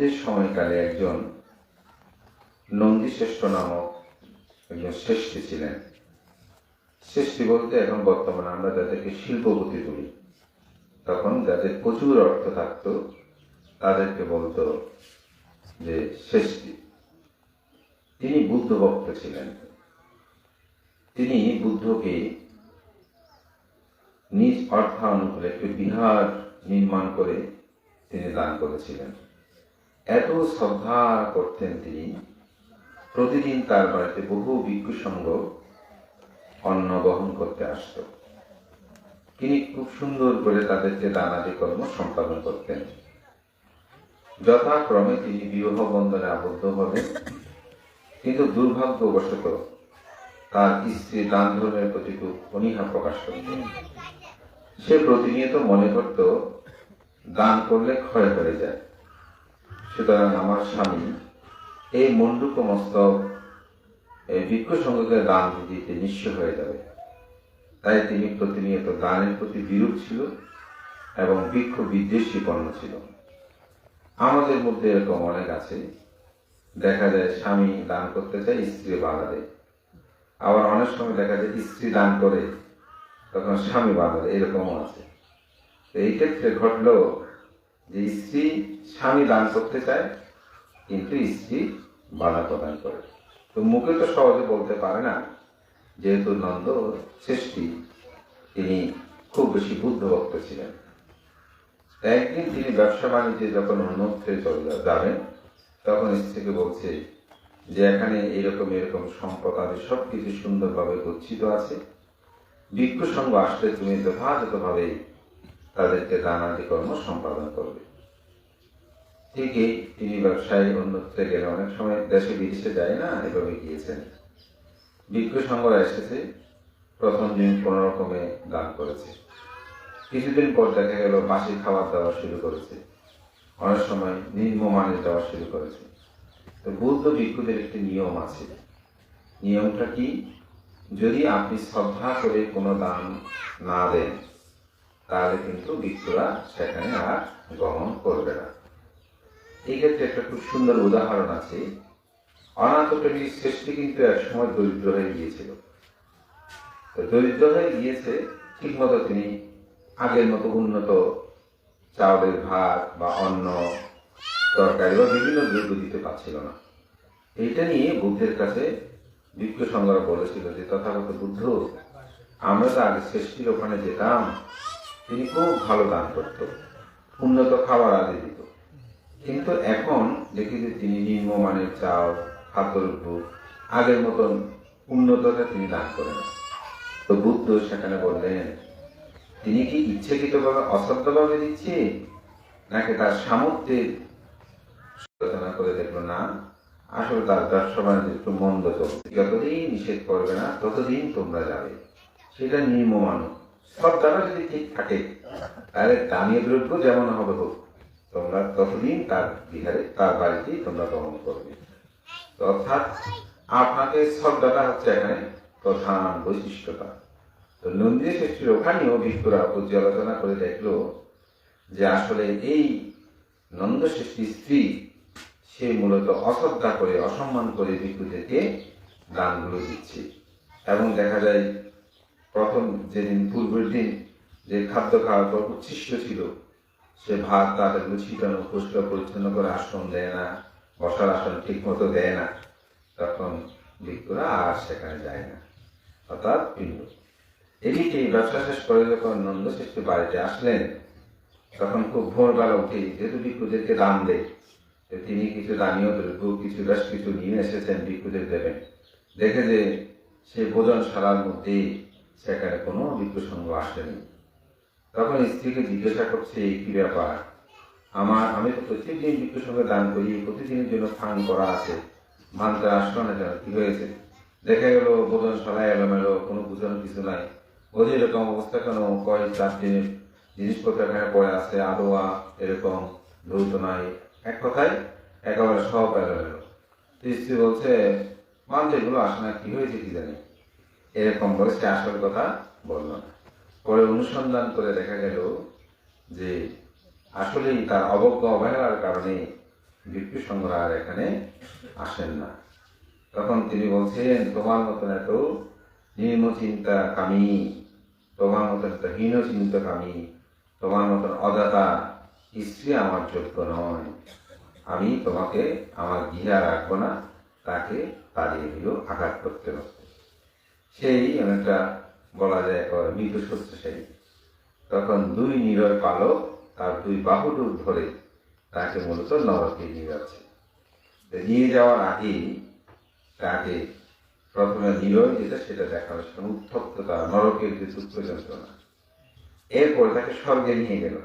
নন্দীর সময়কালে একজন নন্দীশ্রেষ্ঠ নামক একজন শ্রেষ্ঠী ছিলেন। শ্রেষ্ঠী বলতে এখন বর্তমানে আমরা যাদেরকে শিল্পপতি বলি, তখন যাদের প্রচুর অর্থ থাকতো, তাদেরকে বলতো যে শ্রেষ্ঠী। তিনি বুদ্ধ ভক্ত ছিলেন। তিনি বুদ্ধকে নিজ অর্থানুকূলে একটি বিহার নির্মাণ করে তিনি দান করেছিলেন। এত শ্রদ্ধা করতেন তিনি। প্রতিদিন তার বাড়িতে বহু ভিক্ষু সংঘ অন্ন বহন করতে আসত। তিনি খুব সুন্দর করে তাদেরকে দানাদি কর্ম সম্পাদন করতেন। যথাক্রমে তিনি বিবাহ বন্ধনে আবদ্ধ হলেন। কিন্তু দুর্ভাগ্যবশত তার স্ত্রী দান ধর্মের প্রতি খুব অনীহা প্রকাশ করতেন। সে প্রতিনিয়ত মনে করত, দান করলে ক্ষয় হয়ে যায়। সুতরাং আমার স্বামী। এই মন্ডুক মস্তক এই ভিক্ষু সঙ্গকে দান দিতে নিঃস্ব হয়ে যাবে। তাই তিনি প্রতিনিয়ত দানের প্রতি বিরূপ ছিল এবং ভিক্ষু বিদ্বেষীপন্ন ছিল। আমাদের মধ্যে এরকম অনেক আছে। দেখা যায় স্বামী দান করতে চায়, স্ত্রী বাধা দেয়। আবার অনেক সময় দেখা যায় স্ত্রী দান করে, তখন স্বামী বাধা দেয়, এরকমও আছে। এই ক্ষেত্রে ঘটলো যে স্ত্রী স্বামী দান করতে চায়, কিন্তু স্ত্রী বাধা প্রদান করে। তো মুখে তো সহজে বলতে পারে না, যেহেতু নন্দ সৃষ্টি, তিনি খুব বেশি বুদ্ধভক্ত ছিলেন। একদিন তিনি ব্যবসা বাণিজ্যে যখন অন্যত্রে চলে যাবেন, তখন স্ত্রীকে বলছে যে, এখানে এরকম এরকম সম্পদ আদি সব কিছু সুন্দরভাবে গচ্ছিত আছে। ভিক্ষু সঙ্গ আসলে তুমি যথাযথভাবে তাদেরকে দানাদি কর্ম সম্পাদন করবে। ঠিকই তিনি ব্যবসায়ী অন্যত্রে গেলে অনেক সময় দেশে বিদেশে যায় না, এভাবে গিয়েছেন। ভিক্ষু সংঘরা এসেছে, প্রথম দিন কোন রকমে দান করেছে। কিছুদিন পর দেখা গেল বাসি খাবার দেওয়া শুরু করেছে। অনেক সময় নিম্নমানের দেওয়া শুরু করেছে। তো বৌদ্ধ ভিক্ষুদের একটি নিয়ম আছে। নিয়মটা কি? যদি আপনি শ্রদ্ধা করে কোনো দান না দেন তাহলে কিন্তু ভিক্ষুরা সেখানে আর গ্রহণ করবে না। এই ক্ষেত্রে একটা খুব সুন্দর উদাহরণ আছে। অনাথটনী সৃষ্টি কিন্তু এক সময় দরিদ্র হয়ে গিয়েছিল। দরিদ্র হয়ে গিয়েছে, ঠিকমতো তিনি আগের মতো উন্নত চাউলের ভাত বা অন্ন, তরকারি বা বিভিন্ন দ্রব্য দিতে পারছিল না। এইটা নিয়ে বুদ্ধের কাছে ভিক্ষু সংগ্রহ বলেছিল যে, তথাগত বুদ্ধ, আমরা তো আগে সৃষ্টির ওখানে যেতাম তিনি খুব ভালো দান করত। উন্নত খাবার আদি দিত। কিন্তু এখন দেখি যে তিনি নিম্নমানের চাল খাদ্যদ্রব্য আগের মতন উন্নততা তিনি দান করেন তো বুদ্ধ সেখানে বললেন, তিনি কি ইচ্ছাকৃতভাবে অসত্যভাবে দিচ্ছে? নাকি তার সামর্থ্যের আলোচনা করে দেখল, না, আসলে তার ব্যবসা বাণিজ্য একটু মন্দ চলছে। যতদিন নিষেধ করবে না, ততদিন তোমরা যাবে। সেটা নির্মমানো সব দ্বারা যদি ঠিক থাকে, তাহলে দামি দ্রব্য যেমন হবে হোক, তোমরা ততদিন তার বিহারে, তার বাড়িতেই তোমরা গ্রহণ করবে। অর্থাৎ আপনাকে সব শ্রদ্ধাটা হচ্ছে এখানে প্রধান বৈশিষ্ট্যটা। তো নন্দিনী ষষ্ঠীর ওখানেও ভিক্ষুরা পর্যালোচনা করে দেখল যে আসলে এই নন্দ ষষ্ঠীর স্ত্রী, সে মূলত অশ্রদ্ধা করে, অসম্মান করে ভিক্ষুদেরকে দানগুলো দিচ্ছে। এবং দেখা যায় প্রথম যেদিন পূর্বের দিন যে খাদ্য খাওয়ার পর উচ্ছিষ্ট ছিল, সে ভাত তাদের ছিটানো পরিষ্কার পরিচ্ছন্ন করে আসন দেয় না, বসার আসন ঠিক মতো দেয় না। তখন ভিক্ষুরা আর সেখানে যায় না। অর্থাৎ পিণ্ড। এদিকে ব্যবসা শেষ করে যখন নন্দ শেষকে বাড়িতে আসলেন, তখন খুব ভোরবেলা উঠে যেহেতু ভিক্ষুদেরকে দান দেয় তিনি কিছু দানীয় দ্রব্য, কিছু বেশ কিছু নিয়ে এসেছেন ভিক্ষুদের দেবেন। দেখে যে সে ভোজনশালার মধ্যে সেখানে কোনো সঙ্গ আসেনি। তখন স্ত্রীকে জিজ্ঞাসা করছে, "এই কি ব্যাপার? আমার, আমি তো প্রত্যেকদিন সঙ্গে দান করি, প্রতিদিনের জন্য ফান করা আছে। ভাঙতে আসলো না কেন কি হয়েছে? দেখা গেল, ভোজনশালায় এলোমেলো, কোনো বুঝানো কিছু নাই। ওদের এরকম অবস্থা কেন? কয় চার দিনের জিনিসপত্র এখানে পড়ে আছে, আদোয়া, এরকম, ধৌত নাই। এক কথায়, একেবারে সব এলোমেলো। স্ত্রী বলছে মানতে এগুলো আসে না, কি হয়েছে কি জানি? এরকম বলে সে আসল কথা বলল না। পরে অনুসন্ধান করে দেখা গেল যে আসলেই তার অবজ্ঞ অবহেলার কারণে ভিক্ষু সংগ্রহ আর এখানে আসেন না। তখন তিনি বলছেন, তোমার মতন এত নিম্ন চিন্তা কামী, তোমার মতন এত হীন চিন্তা কামী, তোমার মতন অদাতা স্ত্রী আমার যোগ্য নয়। আমি তোমাকে, আমার গৃহে রাখব না, তাকে তাড়িয়ে দিল আঘাত করতে করতে সেই অনেকটা বলা যায় একেবারে মৃত শস্যশালী তখন দুই নিরয় পালক তার দুই বাহুডুর ধরে তাকে মূলত নরকে নিয়ে যাচ্ছে। নিয়ে যাওয়ার আগেই তাকে প্রথমে নিরয় যেটা, সেটা দেখানো সেখানে উত্তপ্ততা নরকের যে দুঃখ যন্ত্রণা এরপর তাকে স্বর্গে নিয়ে গেল।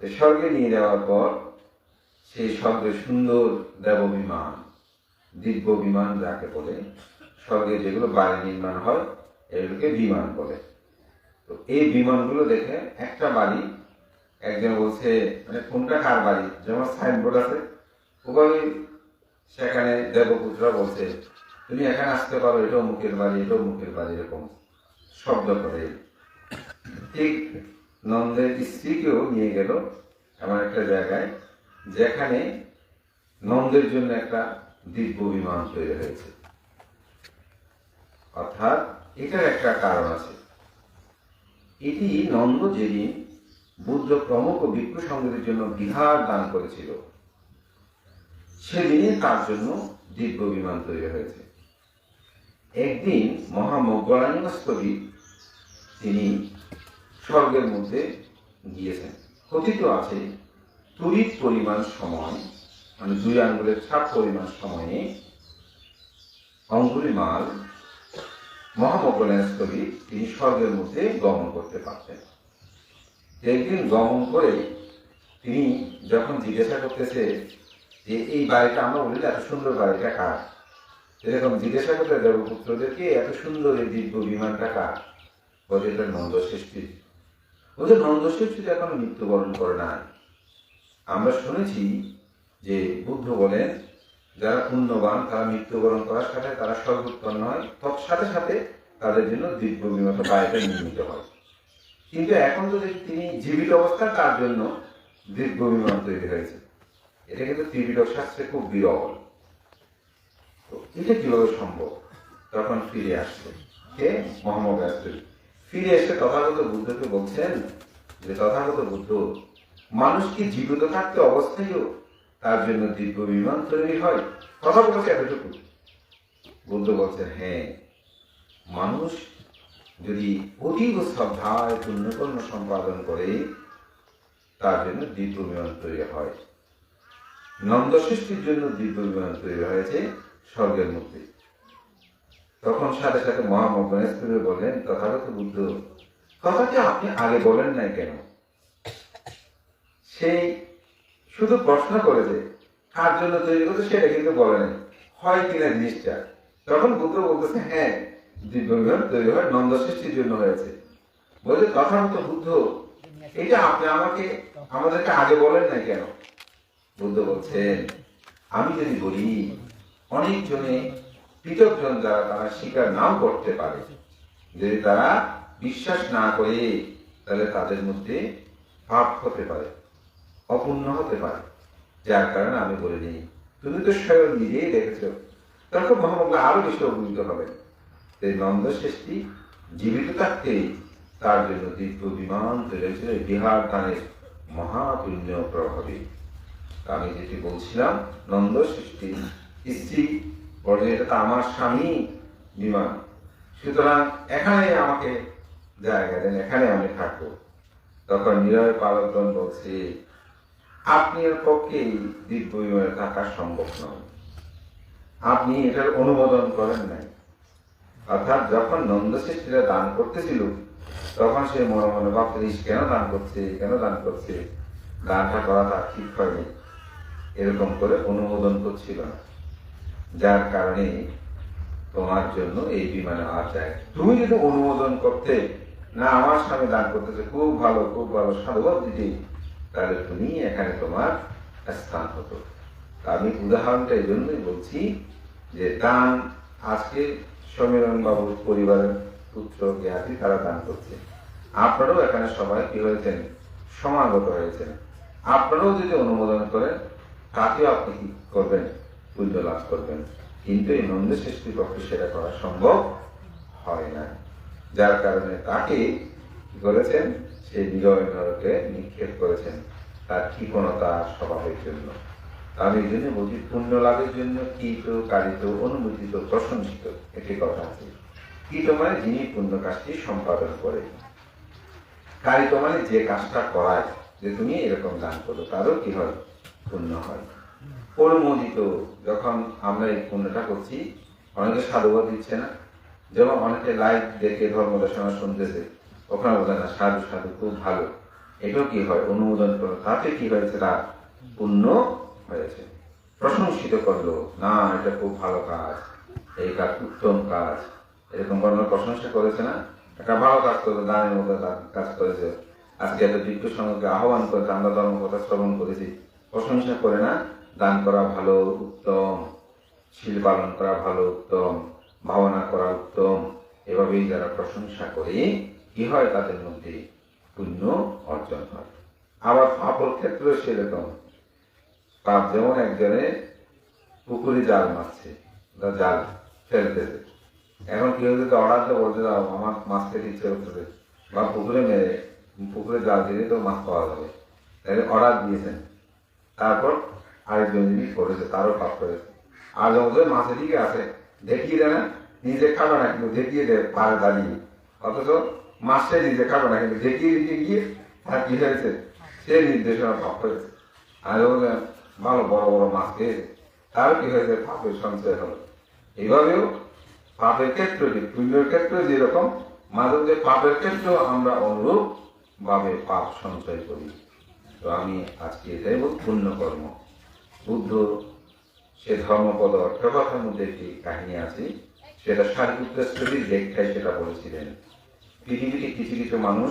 স্বর্গে নিয়ে যাওয়ার পর সেই স্বর্গে সুন্দর দেব বিমান দিব্য বিমান যাকে বলে স্বর্গে যেগুলো বাড়ি নির্মাণ হয়, এগুলোকে বিমান বলে। তো এই বিমানগুলো দেখে একটা বাড়ি, একজন বলছে মানে কোনটা কার বাড়ি? যেমন সাইনবোর্ড আছে। ওভাবে সেখানে দেবপুত্র বলছে, তুমি এখানে আসতে পারো এটা মুখের বাড়ি এটা মুখের বাড়ি, এরকম শব্দ করে। ঠিক নন্দের স্ত্রীকেও নিয়ে গেল এমন একটা জায়গায়, যেখানে নন্দের জন্য একটা দিব্য বিমান তৈরি হয়েছে। অর্থাৎ এটার একটা কারণ আছে। এটি নন্দ যেদিন বুদ্ধ প্রমুখ ভিক্ষু সঙ্গীদের জন্য বিহার দান করেছিল সেদিনে তার জন্য দিব্য বিমান তৈরি হয়েছে। একদিন মহামজ্ঞানীস্তবী তিনি স্বর্গের মধ্যে গিয়েছেন। কথিত আছে তড়িৎ পরিমাণ সময় মানে দুই আঙ্গুলের ছাপ পরিমাণ সময়ে অঙ্গুলি মাল মহামজ্ঞানীস্তবী তিনি স্বর্গের মধ্যে গমন করতে পারতেন একদিন গমন করে তিনি যখন জিজ্ঞাসা করতেছে যে, এই বাড়িটা আমরা বলি এত সুন্দর বাড়িটা কার? এরকম জিজ্ঞাসা করতে দেবপুত্রদেরকে, এত সুন্দর এই দিব্য বিমানটা কার? বলে এটা নন্দ সৃষ্টি ওদের নন্দ সৃষ্টি এখনও মৃত্যুবরণ করে নাই। আমরা শুনেছি যে বুদ্ধ বলেন যারা পুণ্যবান, তারা মৃত্যুবরণ করার সাথে তারা হয় তৎ সাথে সাথে তাদের জন্য দিব্য বিমান বাড়িটা নির্মিত হয়। কিন্তু এখন দেখি তিনি জীবিত অবস্থা তার জন্য দিব্য বিমান তৈরি হয়েছে, এটা কিন্তু ত্রিপিটক শাস্ত্রে খুব বিরল। তো এটা কীভাবে সম্ভব? তখন ফিরে আসছে কে? মোহাম্মদ আসছে ফিরে এসে তথাগত বুদ্ধকে বলছেন যে, তথাগত বুদ্ধ, মানুষ কি জীবিত থাকতে অবস্থায়ও তার জন্য দিব্য বিমান তৈরি হয়। কথা বলছে এতটুকু বুদ্ধ বলছেন হ্যাঁ মানুষ যদি অতীব শ্রদ্ধায় পুণ্যকর্ম সম্পাদন করে, তার জন্য দিব্য বিমান তৈরি হয়। নন্দ সৃষ্টির জন্য দিব্য বিমান তৈরি হয়েছে স্বর্গের মধ্যে। তখন সাথে সাথে মহামগ্নেশ্বরী বললেন, তথাগত বুদ্ধ, কথাটি আপনি আগে বলেন নাই কেন? সেই শুধু প্রশ্ন করেছে কার জন্য তৈরি করছে সেটা কিন্তু বলে নাই। হয় কিনা জিনিসটা? তখন বুদ্ধ বলতেছে হ্যাঁ দিব্য বিমান তৈরি হয় নন্দ সৃষ্টির জন্য হয়েছে। বলছে তথাগত বুদ্ধ এটা আপনি আমাকে, আমাদেরকে আগে বলেন না কেন? বুদ্ধ বলছেন, আমি যদি বলি, অনেক জনে পৃথক জন যারা তারা স্বীকার নাও করতে পারে। যদি তারা বিশ্বাস না করে, তাহলে তাদের মধ্যে পাপ হতে পারে। অপূর্ণ হতে পারে। যার কারণে আমি বলে নিই তুমি তো স্বয়ং নিজেই দেখেছ। তখন মহামগ্ন আরও বেশি অভিভূত হবে। এই নন্দ সৃষ্টি জীবিত থাকতে তার জন্য দিব্য বিমান হয়েছিল বিহার দানের মহাপুণ্য প্রভাবে। আমি যেটি বলছিলাম, নন্দ সৃষ্টি, স্ত্রী বলে এটা তো আমার স্বামী বিমান। সুতরাং এখানে আমাকে জায়গা দেন, এখানে আমি থাকব। তখন নিরয় পালকগণ বলছে আপনি এর পক্ষে এই দিব্য বিমানে থাকা সম্ভব নয়। আপনি এটার অনুমোদন করেন নাই। অর্থাৎ যখন নন্দ সৃষ্টিরা দান করতেছিল, তখন সে মনে মনে ভাবতে ইস কেন দান করছে কেন দান করছে দানটা করা তার ঠিক হয়নি। এরকম করে অনুমোদন করছিল না। যার কারণে তোমার জন্য এই বিমানে আর যায় তুমি যদি অনুমোদন করতে না, আমার স্বামী দান করতেছে, খুব ভালো খুব ভালো সাধুবাদ দিতে তাহলে তুমি এখানে তোমার স্থান হতো। আমি উদাহরণটা এই জন্যই বলছি যে দান, আজকে সমীরণ বাবুর পরিবারের পুত্র জ্ঞাতি তারা দান করছে। আপনারাও এখানে সবাই কি হয়েছেন? সমাগত হয়েছেন। আপনারাও যদি অনুমোদন করেন, তাকেও আপনি কি করবেন? পুণ্য লাভ করবেন। কিন্তু এই নন্দ সৃষ্টির পক্ষে সেটা করা সম্ভব হয় না। যার কারণে তাকে কি করেছেন? সেই বিজয় নরকে নিক্ষেপ করেছেন। তার কৃপণতা স্বভাবের জন্য। আমি এই জন্য বলছি পুণ্য লাভের জন্য কৃত কারিত অনুমোদিত, প্রশংসিত একটি কথা আছে। কৃত মানে যিনি পুণ্য কাজটি সম্পাদন করে কারিত মানে যে কাজটা করায়, যে তুমি এরকম দান করো, তারও কি হয়? পুণ্য হয়। অনুমোদিত, যখন আমরা এই পুণ্যটা করছি, অনেকে সাধুবাদ দিচ্ছে না। যেমন অনেকে লাইভ দেখে ধর্মদর্শনা শুনতেছে। ওখানে বলে, না, সাধু সাধু, খুব ভালো। এটাও কি হয়? অনুমোদন তাতে কি হয়েছে? তার পুণ্য হয়েছে। প্রশংসিত করল। না, এটা খুব ভালো কাজ। এই কাজ উত্তম কাজ। এরকম কোনো প্রশংসা করেছে না? একটা ভালো কাজ করল দানের মতো কাজ করেছে। আজকে এত বিজ্ঞ সঙ্গে আহ্বান করেছে, আমরা ধর্ম কথা শ্রবণ করেছি। প্রশংসা করে না? দান করা ভালো, উত্তম। শিল পালন করা ভালো, উত্তম। ভাবনা করা উত্তম। এভাবেই যারা প্রশংসা করে, কি হয় তাদের মধ্যে? পুণ্য অর্জন হয়। আবার পাপর ক্ষেত্রে সেরকম। পাপ যেমন একজনে পুকুরে জাল মারছে বা জাল ফেলতেছে এখন কেউ যদি অর্ডার দিয়ে বলতে দাও, আমার মাছ খেতে ইচ্ছে করতেছে বা পুকুরে মেরে, পুকুরে জাল দিলে তো মাছ পাওয়া যাবে। তাহলে অর্ডার দিয়েছেন। তারপর আরেকজন যিনি করেছে, তারও পাপ করেছে। আর যখন মাছের দিকে আছে, দেখিয়ে দেয় না নিজে খাবে না, কিন্তু দেখিয়ে দেয় পাড়ে দাঁড়িয়ে। অথচ মাছটাই নিজে খাবে না কিন্তু দেখিয়ে দিতে গিয়ে তার কি হয়েছে? সে নির্দেশনা পাপ করেছে। আর যখন ভালো বড় বড় মাছ খেয়েছে তারও কি হয়েছে? পাপের সঞ্চয় হলো। এইভাবেও পাপের ক্ষেত্রে কি? পুণ্যের ক্ষেত্রে যেরকম মাঝে পাপের ক্ষেত্রেও আমরা অনুরূপ ভাবে পাপ সঞ্চয় করি। তো আমি আজকে এটাই বল পুণ্যকর্ম বুদ্ধ, সে ধর্মপদ অর্থকথার মধ্যে একটি কাহিনী আছে, সেটা সারিপুত্রের ব্যাখ্যায় সেটা বলেছিলেন। পৃথিবীতে কিছু কিছু মানুষ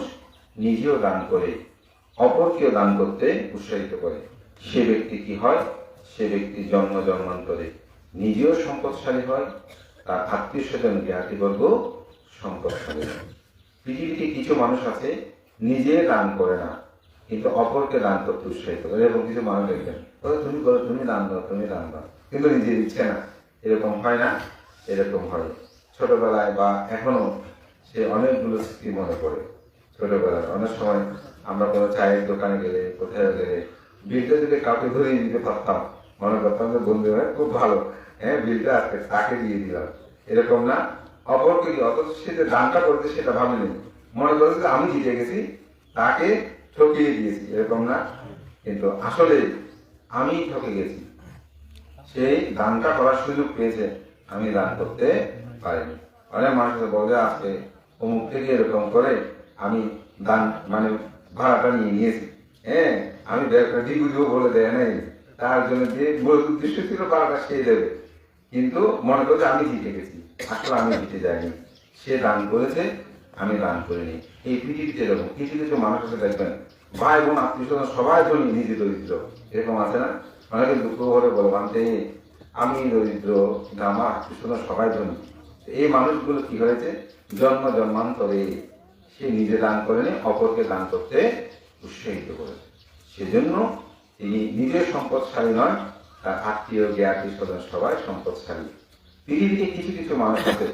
নিজেও দান করে, অপরকেও দান করতে উৎসাহিত করে। সে ব্যক্তি কি হয়? সে ব্যক্তি জন্ম জন্মান্তরে নিজেও সম্পদশালী হয়, তার আত্মীয় স্বজন জ্ঞাতিবর্গ সম্পদশালী হয়। পৃথিবীতে কিছু মানুষ আছে, নিজে দান করে না, কিন্তু অপরকে দান করতে উৎসাহিত করে। এবং কিছু মানুষ দেখবেন তুমি করো, তুমি দান দাও, তুমি দান দাও। কিন্তু নিজে দিচ্ছে না। এরকম হয় না, এরকম হয়। ছোটবেলায় বা এখনও সে অনেকগুলো স্মৃতি মনে পড়ে ছোটবেলায় অনেক সময় আমরা কোনো চায়ের দোকানে গেলে, কোথায় গেলে, বিলটা যদি কাউকে ধরিয়ে দিতে পারতাম, মনে করতাম যে, বন্ধু, হয়, খুব ভালো। হ্যাঁ বিলটা আজকে তাকে দিয়ে দিলাম। এরকম না, অপরকে অথচ সে যে দানটা করতে সেটা ভাবেনি। মনে করেছে যে, আমি জিতে গেছি, তাকে ঠকিয়ে দিয়েছি। এরকম না। কিন্তু আসলে আমি ঠকে গেছি। সেই দানটা করার সুযোগ পেয়েছে, আমি দান করতে পারিনি। অনেক মানুষ বলে আজকে অমুক থেকে এরকম করে আমি দান মানে ভাড়াটা নিয়ে নিয়েছি। হ্যাঁ আমি ডিগু দিব বলে দেয় নাই। তার জন্য যে মূল উদ্দেশ্য ছিল ভাড়াটা সে দেবে। কিন্তু মনে করছে আমি জিতে গেছি। আসলে আমি জিতে যাইনি। সে দান করেছে, আমি দান করিনি। এই পৃথিবীতে এরকম কিছু কিছু মানুষ আছে, দেখবেন। ভাই বোন, আত্মীয় স্বজন, সবাই ধনী, নিজে দরিদ্র। এরকম আছে না? অনেকে দুঃখ করে বলবান আমি দরিদ্র কিন্তু আমার আত্মীয় স্বজন সবাই ধনী। এই মানুষগুলো কি হয়েছে? জন্ম জন্মান্তরে সে নিজে দান করেনি, অপরকে দান করতে উৎসাহিত করেছে। সেজন্য তিনি নিজের সম্পদশালী নয় তার আত্মীয়, জ্ঞাতি স্বজন সবাই সম্পদশালী। পৃথিবীতে কিছু কিছু মানুষ আছে,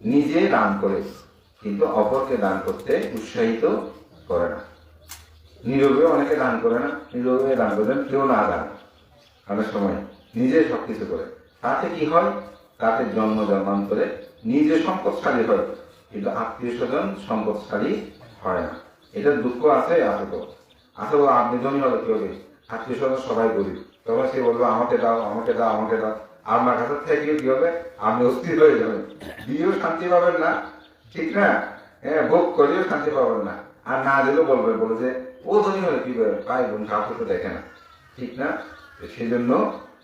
নিজে দান করে, কিন্তু অপরকে দান করতে উৎসাহিত করে না। নীরবে অনেকে দান করে না, নীরবে দান করেন কেউ না দান। অনেক সময় নিজে সবকিছু করে। তাতে কি হয়? তাতে জন্ম জন্মান্তরে নিজে সম্পদশালী হয়, কিন্তু আত্মীয় স্বজন সম্পদশালী হয় না। এটা দুঃখ আছে আছে তো আপনি ধনী হবে কি হবে? আত্মীয় স্বজন সবাই গরিব। তখন সে বলবে, আমাকে দাও আমাকে দাও আমাকে দাও। আপনার কাছে থেকে কি হবে? আপনি অস্থির হয়ে যাবেন। দিয়েও শান্তি পাবেন না, ঠিক না? হ্যাঁ ভোগ করেও শান্তি পাবেন না। আর না দিলেও বলবে, বলে যে, ও ধনী হলে কি করে? ভাই বোন কাউকে তো দেখে না। ঠিক না? সেই জন্য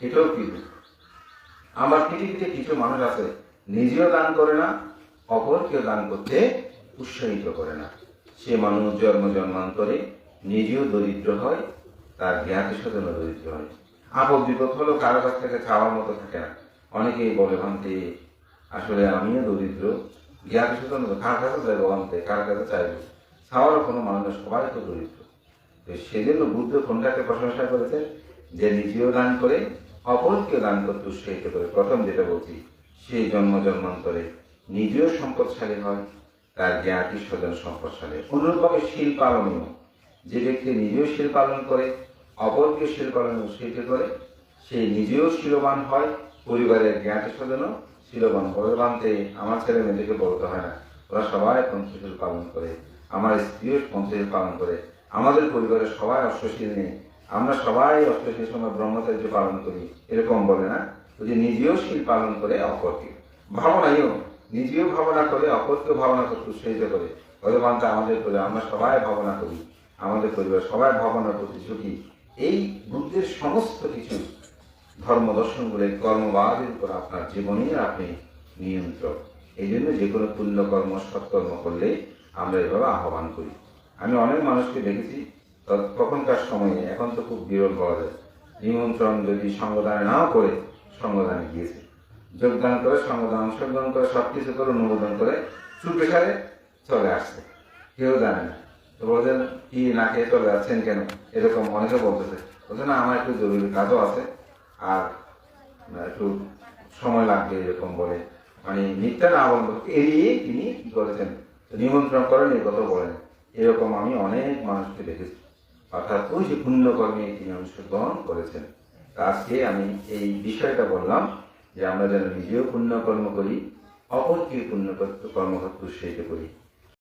এটাও কি? আমার পৃথিবীতে কিছু মানুষ আছে, নিজেও দান করে না, অপরকেও দান করতে উৎসাহিত করে না। সে মানুষ জন্ম জন্মান্তরে নিজেও দরিদ্র হয়, তার জ্ঞাতি স্বজনও দরিদ্র হয়। আপদ বিপদ হলেও কারও কাছ থেকে চাওয়ার মতো থাকে না। অনেকেই বলে, ভান্তি, আসলে আমিও দরিদ্র। জ্ঞাতি স্বজন কার কাছে যাইবো আনতে কার কাছে চাইব? চাওয়ার কোনো মানুষ সবাই তো দরিদ্র। তো সেজন্য বুদ্ধ কোনটাকে প্রশংসা করেছেন? যে নিজেও দান করে অপরকেও দান করতে উৎসাহিত করে। প্রথম যেটা বলছি সেই জন্ম জন্মান্তরে নিজেও সম্পদশালী হয়, তার জ্ঞাতি স্বজন সম্পদশালী অনুরূপভাবে শীল পালনীয় যে ব্যক্তি নিজেও শীল পালন করে অপরকে শীল পালনে উৎসাহিত করে, সে নিজেও শিলবান হয়, পরিবারের জ্ঞাতি স্বজনও শিলবান ভগবানতে আমার ছেলে মেয়েদেরকে বলতে হয় না, ওরা সবাই পঞ্চশীল পালন করে, আমার স্ত্রীও পঞ্চশীল পালন করে, আমাদের পরিবারের সবাই অশ্বশীল নেই আমরা সবাই অষ্টশীল সময় ব্রহ্মচার্য পালন করি, এরকম বলে না, যে নিজেও শীল পালন করে অপরকে ভাবনাইও নিজেও ভাবনা করে অপরকে ভাবনা করতে উৎসাহিত করে। ভগবানটা আমাদের করে, আমরা সবাই ভাবনা করি। আমাদের পরিবার, সবাই ভাবনা করতে ঝুঁকি। এই বুদ্ধের সমস্ত কিছু ধর্ম দর্শনগুলো, কর্মবাদের উপর আপনার জীবনেই আপনি নিয়ন্ত্রণ এই জন্য যে কোনো পুণ্যকর্ম, সৎকর্ম করলে আমরা এভাবে আহ্বান করি। আমি অনেক মানুষকে দেখেছি তখনকার সময়ে এখন তো খুব বিরল পাওয়া যায়। নিমন্ত্রণ যদি সঙ্গদানে নাও করে সঙ্গদানে গিয়েছে। যোগদান করে সঙ্গদান অংশগ্রহণ করে সব কিছু করে অনুমোদন করে চুপে সারে চলে আসছে। কেউ জানে না। তো বলছেন, কি না খেয়ে চলে যাচ্ছেন কেন? এরকম অনেকে বলতেছে। বলছে, না, আমার একটু জরুরি কাজও আছে। আর একটু সময় লাগবে এরকম বলে। মানে মিথ্যা না বন্ধ এড়িয়ে তিনি করেছেন? নিমন্ত্রণ করেন, এই কথা বলেন। এরকম আমি অনেক মানুষকে দেখেছি। অর্থাৎ ওই যে পুণ্যকর্মে তিনি অংশগ্রহণ করেছেন আজকে আমি এই বিষয়টা বললাম যে আমরা যেন নিজেও পুণ্যকর্ম করি অপরকে পুণ্য কর্ম করতে উৎসাহিত করি।